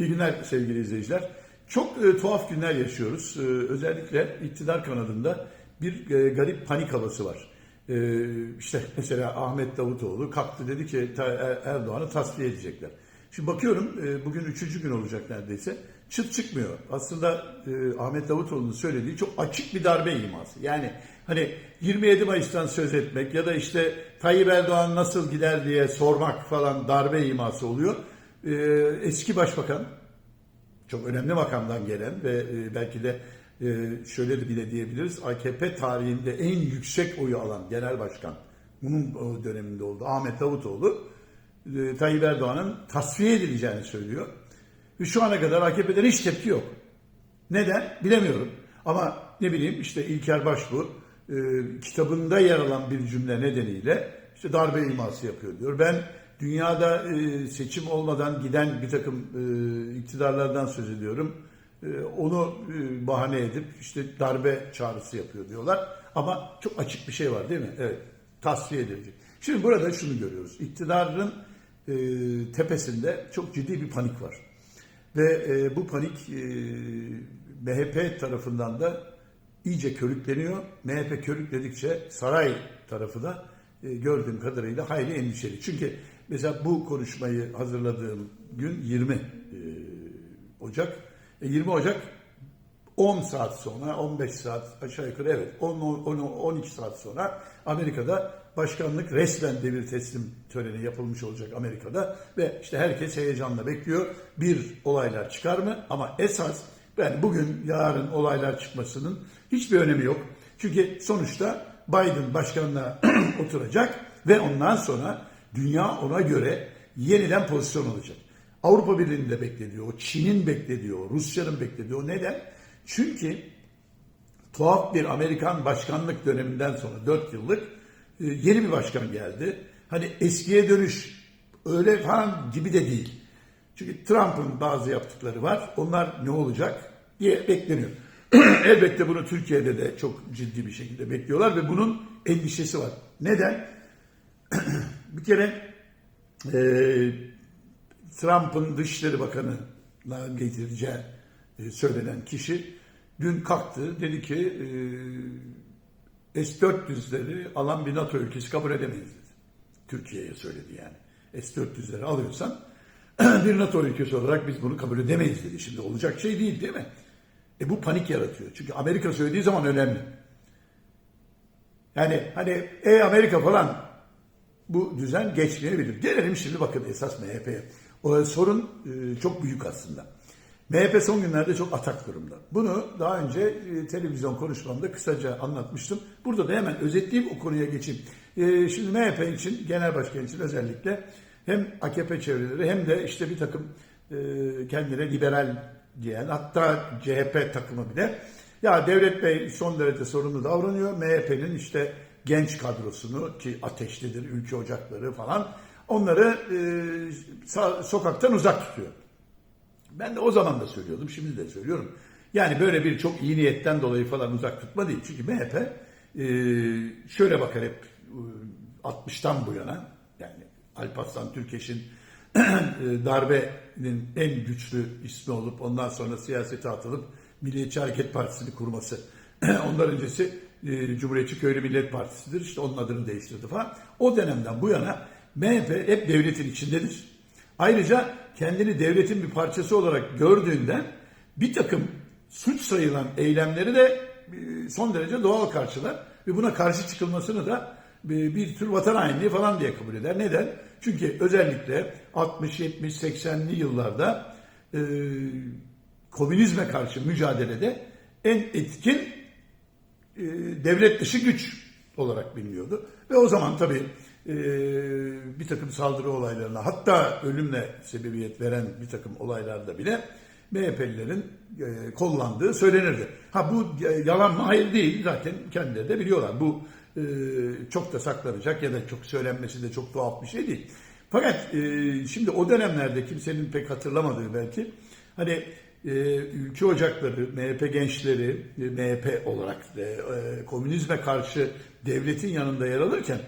İyi günler sevgili izleyiciler. Çok e, tuhaf günler yaşıyoruz. E, özellikle iktidar kanadında bir e, garip panik havası var. E, işte mesela Ahmet Davutoğlu kalktı dedi ki Er- Erdoğan'ı tasfiye edecekler. Şimdi bakıyorum e, bugün üçüncü gün olacak neredeyse. Çıt çıkmıyor. Aslında e, Ahmet Davutoğlu'nun söylediği çok açık bir darbe iması. Yani hani 27 Mayıs'tan söz etmek ya da işte Tayyip Erdoğan nasıl gider diye sormak falan darbe iması oluyor. E, eski başbakan çok önemli makamdan gelen ve e, belki de e, şöyle bile diyebiliriz AKP tarihinde en yüksek oyu alan genel başkan bunun döneminde oldu Ahmet Davutoğlu e, Tayyip Erdoğan'ın tasfiye edileceğini söylüyor. Ve şu ana kadar AKP'den hiç tepki yok. Neden? Bilemiyorum. Ama ne bileyim işte İlker Başbuğ e, kitabında yer alan bir cümle nedeniyle işte darbe iması yapıyor diyor. Ben dünyada e, seçim olmadan giden bir takım e, iktidarlardan söz ediyorum. E, onu bahane edip işte darbe çağrısı yapıyor diyorlar. Ama çok açık bir şey var değil mi? Evet. Tasfiye edilecek. Şimdi burada şunu görüyoruz. İktidarın tepesinde çok ciddi bir panik var. Ve bu panik MHP tarafından da iyice körükleniyor. MHP körükledikçe saray tarafı da gördüğüm kadarıyla hayli endişeli. Çünkü mesela bu konuşmayı hazırladığım gün 20 e, Ocak. E, 20 Ocak 10 saat sonra, 15 saat aşağı yukarı evet 10, 10, 12 saat sonra Amerika'da başkanlık resmen devir teslim töreni yapılmış olacak Amerika'da ve işte herkes heyecanla bekliyor. Bir olaylar çıkar mı? Ama esas ben bugün yarın olaylar çıkmasının hiçbir önemi yok. Çünkü sonuçta Biden başkanlığa oturacak ve ondan sonra dünya ona göre yeniden pozisyon alacak. Avrupa Birliği'nin de beklediği Çin'in beklediği Rusya'nın beklediği. Neden? Çünkü tuhaf bir Amerikan başkanlık döneminden sonra 4 yıllık e, yeni bir başkan geldi. Hani eskiye dönüş öyle falan gibi de değil. Çünkü Trump'ın bazı yaptıkları var. Onlar ne olacak diye bekleniyor. Elbette bunu Türkiye'de de çok ciddi bir şekilde bekliyorlar ve bunun endişesi var. Neden? bir kere e, Trump'ın Dışişleri Bakanı'na getireceği e, söylenen kişi dün kalktı dedi ki e, S-400'leri alan bir NATO ülkesi kabul edemeyiz dedi. Türkiye'ye söyledi yani. S-400'leri alıyorsan bir NATO ülkesi olarak biz bunu kabul edemeyiz dedi. Şimdi olacak şey değil değil mi? E bu panik yaratıyor. Çünkü Amerika söylediği zaman önemli. Yani hani ey Amerika falan bu düzen geçmeyebilir. Gelelim şimdi bakın esas MHP'ye. Sorun e, çok büyük aslında. MHP son günlerde çok atak durumda. Bunu daha önce e, televizyon konuşmamda kısaca anlatmıştım. Burada da hemen özetleyip o konuya geçeyim. E, şimdi MHP için, genel başkan için özellikle hem AKP çevreleri hem de işte bir takım e, kendine liberal diyen hatta CHP takımı bile ya Devlet Bey son derece sorumlu davranıyor. MHP'nin işte genç kadrosunu ki ateşlidir, ülke ocakları falan onları e, sokaktan uzak tutuyor. Ben de o zaman da söylüyordum, şimdi de söylüyorum. Yani böyle bir çok iyi niyetten dolayı falan uzak tutma değil. Çünkü MHP e, şöyle bakar hep e, 60'tan bu yana yani Alparslan Türkeş'in e, darbenin en güçlü ismi olup ondan sonra siyasete atılıp Milliyetçi Hareket Partisi'ni kurması. Ondan öncesi e, Cumhuriyetçi Köylü Millet Partisi'dir. İşte onun adını değiştirdi falan. O dönemden bu yana MHP hep devletin içindedir. Ayrıca kendini devletin bir parçası olarak gördüğünden bir takım suç sayılan eylemleri de e, son derece doğal karşılar ve buna karşı çıkılmasını da bir, bir tür vatan hainliği falan diye kabul eder. Neden? Çünkü özellikle 60, 70, 80'li yıllarda e, komünizme karşı mücadelede en etkin e, devlet dışı güç olarak biliniyordu. Ve o zaman tabii e, bir takım saldırı olaylarına hatta ölümle sebebiyet veren bir takım olaylarda bile MHP'lilerin e, kollandığı söylenirdi. Ha bu e, yalan mı? Hayır değil. Zaten kendileri de biliyorlar. Bu çok da saklanacak ya da çok söylenmesi de çok tuhaf bir şey değil. Fakat e, şimdi o dönemlerde kimsenin pek hatırlamadığı belki hani ülke ocakları, MHP gençleri, e, MHP olarak e, komünizme karşı devletin yanında yer alırken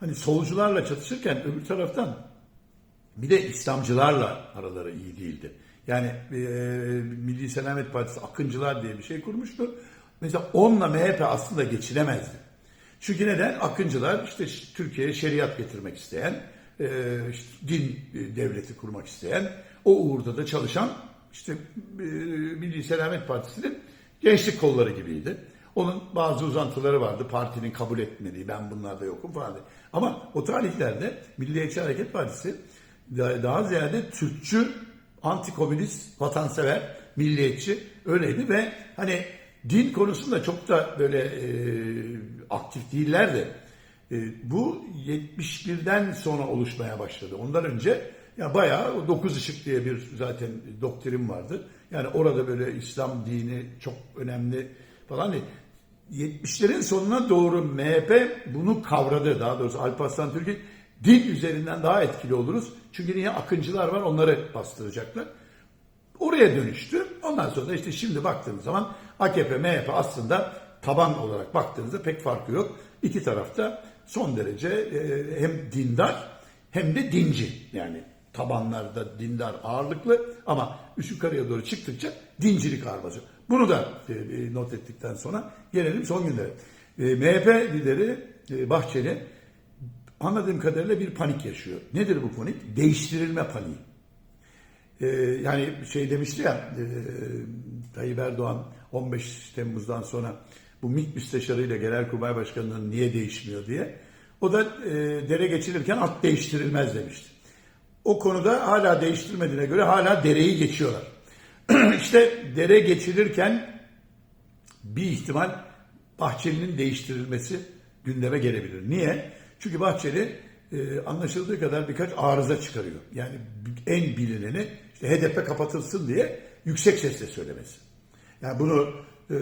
hani solcularla çatışırken öbür taraftan bir de İslamcılarla araları iyi değildi. Yani e, Milli Selamet Partisi Akıncılar diye bir şey kurmuştu. Mesela onunla MHP aslında geçilemezdi. Çünkü neden? Akıncılar işte Türkiye'ye şeriat getirmek isteyen, e, işte din e, devleti kurmak isteyen, o uğurda da çalışan işte e, Milli Selamet Partisi'nin gençlik kolları gibiydi. Onun bazı uzantıları vardı. Partinin kabul etmediği, ben bunlarda yokum falan diye. Ama o tarihlerde Milliyetçi Hareket Partisi daha ziyade Türkçü, antikomünist, vatansever, milliyetçi öyleydi ve hani din konusunda çok da böyle e, aktif değillerdi. E, bu 71'den sonra oluşmaya başladı. Ondan önce ya bayağı dokuz ışık diye bir zaten doktrin vardı. Yani orada böyle İslam dini çok önemli falan değil. 70'lerin sonuna doğru MHP bunu kavradı. Daha doğrusu Alparslan Türkiye din üzerinden daha etkili oluruz. Çünkü niye akıncılar var onları bastıracaklar. Oraya dönüştü. Ondan sonra işte şimdi baktığımız zaman AKP, MHP aslında taban olarak baktığınızda pek farkı yok. İki tarafta son derece e, hem dindar hem de dinci. Yani tabanlarda dindar ağırlıklı ama üç yukarıya doğru çıktıkça dincilik ağır basıyor. Bunu da e, e, not ettikten sonra gelelim son günlere. E, MHP lideri e, Bahçeli anladığım kadarıyla bir panik yaşıyor. Nedir bu panik? Değiştirilme paniği. Yani şey demişti ya Tayyip Erdoğan 15 Temmuz'dan sonra bu MİT müsteşarıyla Genelkurmay Başkanı'nın niye değişmiyor diye. O da dere geçilirken at değiştirilmez demişti. O konuda hala değiştirmediğine göre hala dereyi geçiyorlar. işte dere geçilirken bir ihtimal Bahçeli'nin değiştirilmesi gündeme gelebilir. Niye? Çünkü Bahçeli e, anlaşıldığı kadar birkaç arıza çıkarıyor. Yani en bilineni işte HDP kapatılsın diye yüksek sesle söylemesi. Yani bunu e,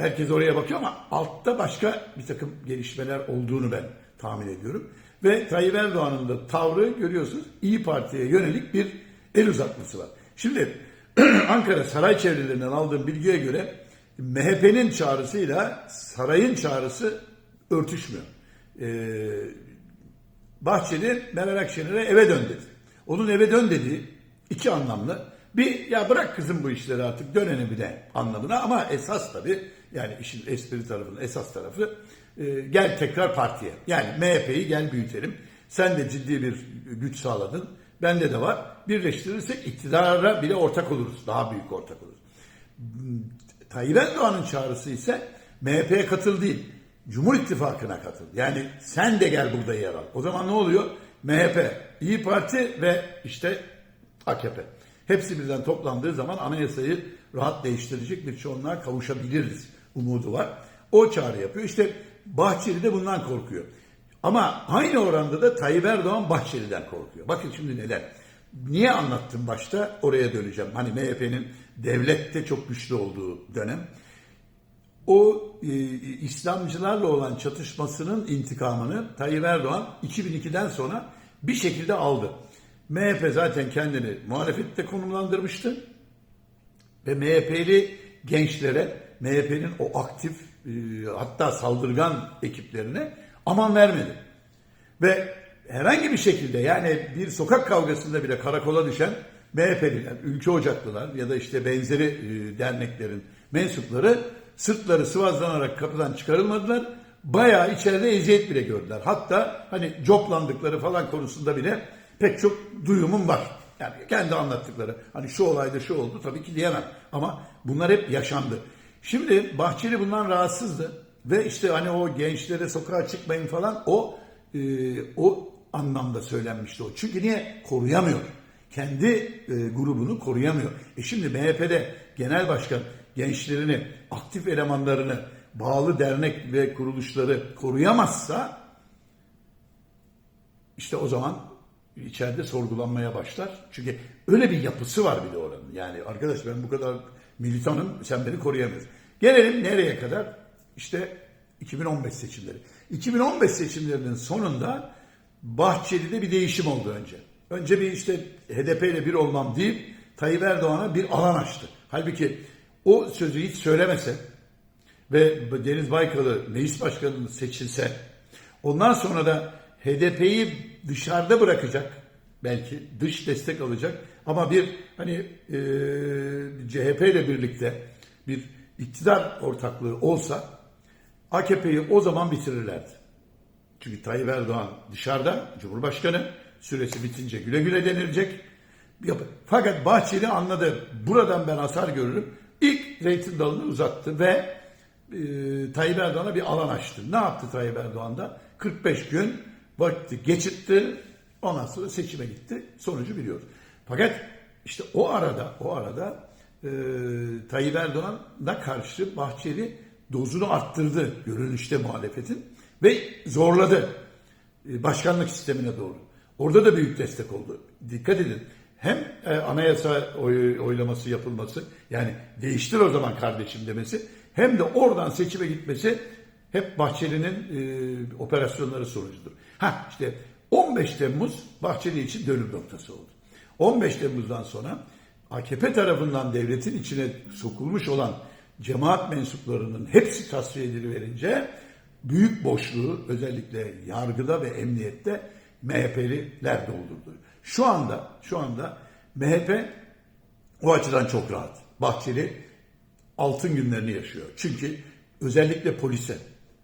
herkes oraya bakıyor ama altta başka bir takım gelişmeler olduğunu ben tahmin ediyorum. Ve Tayyip Erdoğan'ın da tavrı görüyorsunuz İyi Parti'ye yönelik bir el uzatması var. Şimdi Ankara saray çevrelerinden aldığım bilgiye göre MHP'nin çağrısıyla sarayın çağrısı örtüşmüyor. Ee, Bahçeli Meral Akşener'e eve dön dedi. Onun eve dön dediği iki anlamlı. Bir ya bırak kızım bu işleri artık dönene bile anlamına ama esas tabii yani işin espri tarafının esas tarafı e, gel tekrar partiye. Yani MHP'yi gel büyütelim. Sen de ciddi bir güç sağladın. Bende de var. Birleştirirsek iktidara bile ortak oluruz. Daha büyük ortak oluruz. Tayyip Erdoğan'ın çağrısı ise MHP'ye katıl değil. Cumhur İttifakı'na katıl. Yani sen de gel burada yer al. O zaman ne oluyor? MHP, İyi Parti ve işte AKP. Hepsi birden toplandığı zaman anayasayı rahat değiştirecek bir çoğunluğa kavuşabiliriz umudu var. O çağrı yapıyor. İşte Bahçeli de bundan korkuyor. Ama aynı oranda da Tayyip Erdoğan Bahçeli'den korkuyor. Bakın şimdi neden. Niye anlattım başta? Oraya döneceğim. Hani MHP'nin devlette çok güçlü olduğu dönem o e, İslamcılarla olan çatışmasının intikamını Tayyip Erdoğan 2002'den sonra bir şekilde aldı. MHP zaten kendini muhalefette konumlandırmıştı ve MHP'li gençlere, MHP'nin o aktif e, hatta saldırgan ekiplerine aman vermedi. Ve herhangi bir şekilde yani bir sokak kavgasında bile karakola düşen MHP'liler, ülke ocaklılar ya da işte benzeri e, derneklerin mensupları sırtları sıvazlanarak kapıdan çıkarılmadılar. Bayağı içeride eziyet bile gördüler. Hatta hani coplandıkları falan konusunda bile pek çok duyumum var. Yani kendi anlattıkları. Hani şu olayda şu oldu tabii ki diyemem. Ama bunlar hep yaşandı. Şimdi Bahçeli bundan rahatsızdı. Ve işte hani o gençlere sokağa çıkmayın falan o e, o anlamda söylenmişti o. Çünkü niye? Koruyamıyor. Kendi e, grubunu koruyamıyor. E şimdi MHP'de genel başkan gençlerini, aktif elemanlarını, bağlı dernek ve kuruluşları koruyamazsa işte o zaman içeride sorgulanmaya başlar. Çünkü öyle bir yapısı var bir de oranın. Yani arkadaş ben bu kadar militanım sen beni koruyamıyorsun. Gelelim nereye kadar? İşte 2015 seçimleri. 2015 seçimlerinin sonunda Bahçeli'de bir değişim oldu önce. Önce bir işte HDP ile bir olmam deyip Tayyip Erdoğan'a bir alan açtı. Halbuki o sözü hiç söylemese ve Deniz Baykal'ı meclis başkanı seçilse ondan sonra da HDP'yi dışarıda bırakacak belki dış destek alacak ama bir hani e, CHP ile birlikte bir iktidar ortaklığı olsa AKP'yi o zaman bitirirlerdi. Çünkü Tayyip Erdoğan dışarıda Cumhurbaşkanı süresi bitince güle güle denilecek. Fakat Bahçeli anladı. Buradan ben hasar görürüm. İlk reyting dalını uzattı ve e, Tayyip Erdoğan'a bir alan açtı. Ne yaptı Tayyip Erdoğan da? 45 gün vakti geçitti. Ondan sonra seçime gitti. Sonucu biliyoruz. Fakat işte o arada o arada e, Tayyip Erdoğan'a karşı Bahçeli dozunu arttırdı görünüşte muhalefetin ve zorladı e, başkanlık sistemine doğru. Orada da büyük destek oldu. Dikkat edin. Hem e, anayasa oy- oylaması yapılması yani değiştir o zaman kardeşim demesi hem de oradan seçime gitmesi hep Bahçeli'nin e, operasyonları sonucudur. Ha işte 15 Temmuz Bahçeli için dönüm noktası oldu. 15 Temmuz'dan sonra AKP tarafından devletin içine sokulmuş olan cemaat mensuplarının hepsi tasfiye ediliverince büyük boşluğu özellikle yargıda ve emniyette MHP'liler doldurdu. Şu anda şu anda MHP o açıdan çok rahat. Bahçeli altın günlerini yaşıyor. Çünkü özellikle polise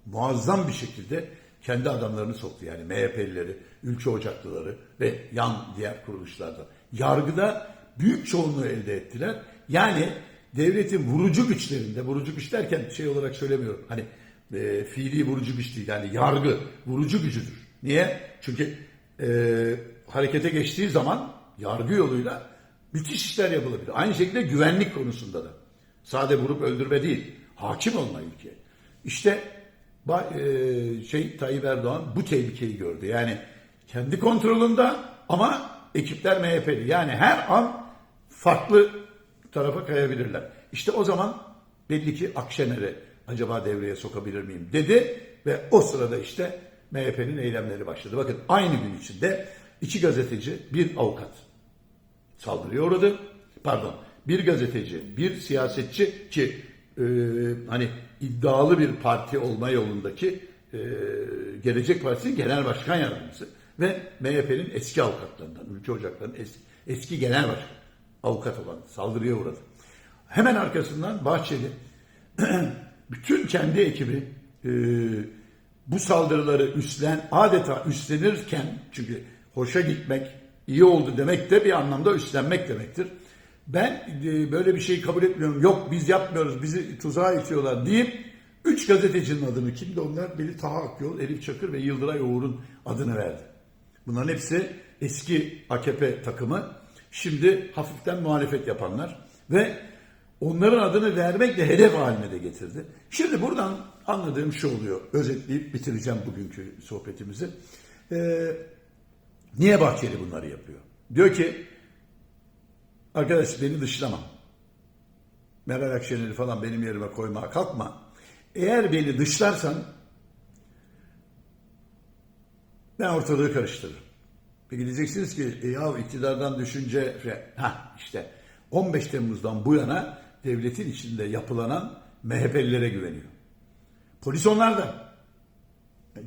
muazzam bir şekilde kendi adamlarını soktu. Yani MHP'lileri, ülke ocaklıları ve yan diğer kuruluşlarda. Yargıda büyük çoğunluğu elde ettiler. Yani devletin vurucu güçlerinde, vurucu güç derken şey olarak söylemiyorum. Hani e, fiili vurucu güç değil. Yani yargı vurucu gücüdür. Niye? Çünkü e, harekete geçtiği zaman yargı yoluyla müthiş işler yapılabilir. Aynı şekilde güvenlik konusunda da. Sade vurup öldürme değil. Hakim olma ülke. İşte şey Tayyip Erdoğan bu tehlikeyi gördü. Yani kendi kontrolünde ama ekipler MHP'li. Yani her an farklı tarafa kayabilirler. İşte o zaman belli ki Akşener'i acaba devreye sokabilir miyim dedi ve o sırada işte MHP'nin eylemleri başladı. Bakın aynı gün içinde iki gazeteci, bir avukat saldırıya uğradı. Pardon, bir gazeteci, bir siyasetçi ki e, hani iddialı bir parti olma yolundaki e, Gelecek Partisi'nin genel başkan yardımcısı ve MHP'nin eski avukatlarından, ülke ocaklarının eski, eski genel başkan avukat olan saldırıya uğradı. Hemen arkasından Bahçeli bütün kendi ekibi e, bu saldırıları üstlen adeta üstlenirken çünkü hoşa gitmek iyi oldu demek de bir anlamda üstlenmek demektir. Ben e, böyle bir şeyi kabul etmiyorum. Yok biz yapmıyoruz. Bizi tuzağa itiyorlar deyip üç gazetecinin adını kimdi onlar? Biri Taha Akyol, Elif Çakır ve Yıldıray Oğur'un adını verdi. Bunların hepsi eski AKP takımı. Şimdi hafiften muhalefet yapanlar ve onların adını vermekle hedef haline de getirdi. Şimdi buradan anladığım şu oluyor. Özetleyip bitireceğim bugünkü sohbetimizi. Ee, niye Bahçeli bunları yapıyor? Diyor ki arkadaş beni dışlama. Meral Akşener'i falan benim yerime koymaya kalkma. Eğer beni dışlarsan ben ortalığı karıştırırım. Peki diyeceksiniz ki e, ya iktidardan düşünce ha işte 15 Temmuz'dan bu yana devletin içinde yapılanan MHP'lilere güveniyor. Polis onlardan.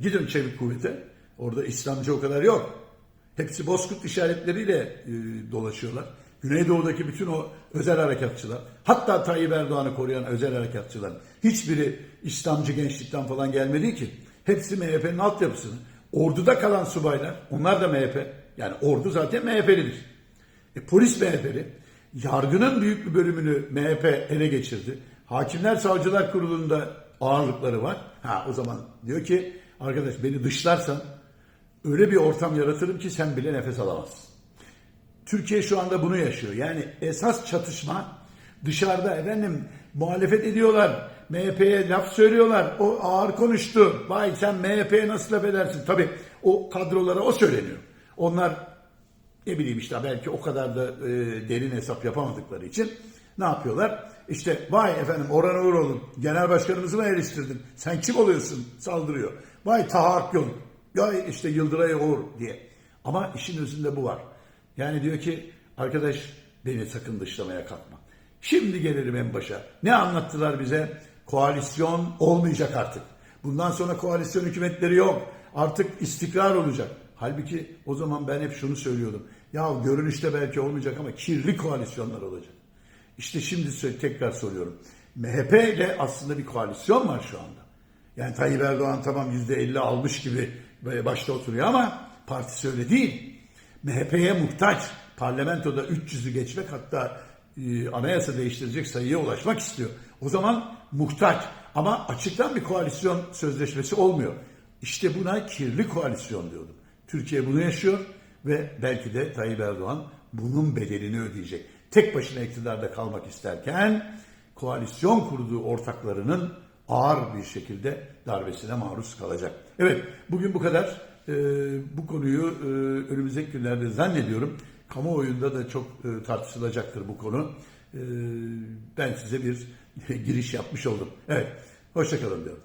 Gidin çevik kuvvete. Orada İslamcı o kadar yok. Hepsi bozkurt işaretleriyle e, dolaşıyorlar. Güneydoğu'daki bütün o özel harekatçılar, hatta Tayyip Erdoğan'ı koruyan özel harekatçılar, hiçbiri İslamcı gençlikten falan gelmedi ki. Hepsi MHP'nin altyapısını. Orduda kalan subaylar, onlar da MHP. Yani ordu zaten MHP'lidir. E, polis MHP'li. Yargının büyük bir bölümünü MHP ele geçirdi. Hakimler Savcılar Kurulu'nda ağırlıkları var. Ha o zaman diyor ki arkadaş beni dışlarsan öyle bir ortam yaratırım ki sen bile nefes alamazsın. Türkiye şu anda bunu yaşıyor. Yani esas çatışma dışarıda efendim muhalefet ediyorlar. MHP'ye laf söylüyorlar. O ağır konuştu. Vay sen MHP'ye nasıl laf edersin? Tabii o kadrolara o söyleniyor. Onlar ne bileyim işte belki o kadar da e, derin hesap yapamadıkları için ne yapıyorlar? İşte vay efendim Orhan Uğuroğlu genel başkanımızı mı eleştirdin? Sen kim oluyorsun? Saldırıyor. Vay Taha Akyol. Ya işte Yıldıray Uğur diye. Ama işin özünde bu var. Yani diyor ki arkadaş beni sakın dışlamaya kalkma. Şimdi gelelim en başa. Ne anlattılar bize? Koalisyon olmayacak artık. Bundan sonra koalisyon hükümetleri yok. Artık istikrar olacak. Halbuki o zaman ben hep şunu söylüyordum. Ya görünüşte belki olmayacak ama kirli koalisyonlar olacak. İşte şimdi tekrar soruyorum. MHP ile aslında bir koalisyon var şu anda. Yani Tayyip Erdoğan tamam %50 almış gibi başta oturuyor ama partisi öyle değil. MHP'ye muhtaç. Parlamentoda 300'ü geçmek hatta e, anayasa değiştirecek sayıya ulaşmak istiyor. O zaman muhtaç. Ama açıktan bir koalisyon sözleşmesi olmuyor. İşte buna kirli koalisyon diyordum. Türkiye bunu yaşıyor ve belki de Tayyip Erdoğan bunun bedelini ödeyecek. Tek başına iktidarda kalmak isterken koalisyon kurduğu ortaklarının ağır bir şekilde darbesine maruz kalacak. Evet, bugün bu kadar. Ee, bu konuyu e, önümüzdeki günlerde zannediyorum kamuoyunda da çok e, tartışılacaktır bu konu. Ee, ben size bir giriş yapmış oldum. Evet, hoşçakalın diyorum.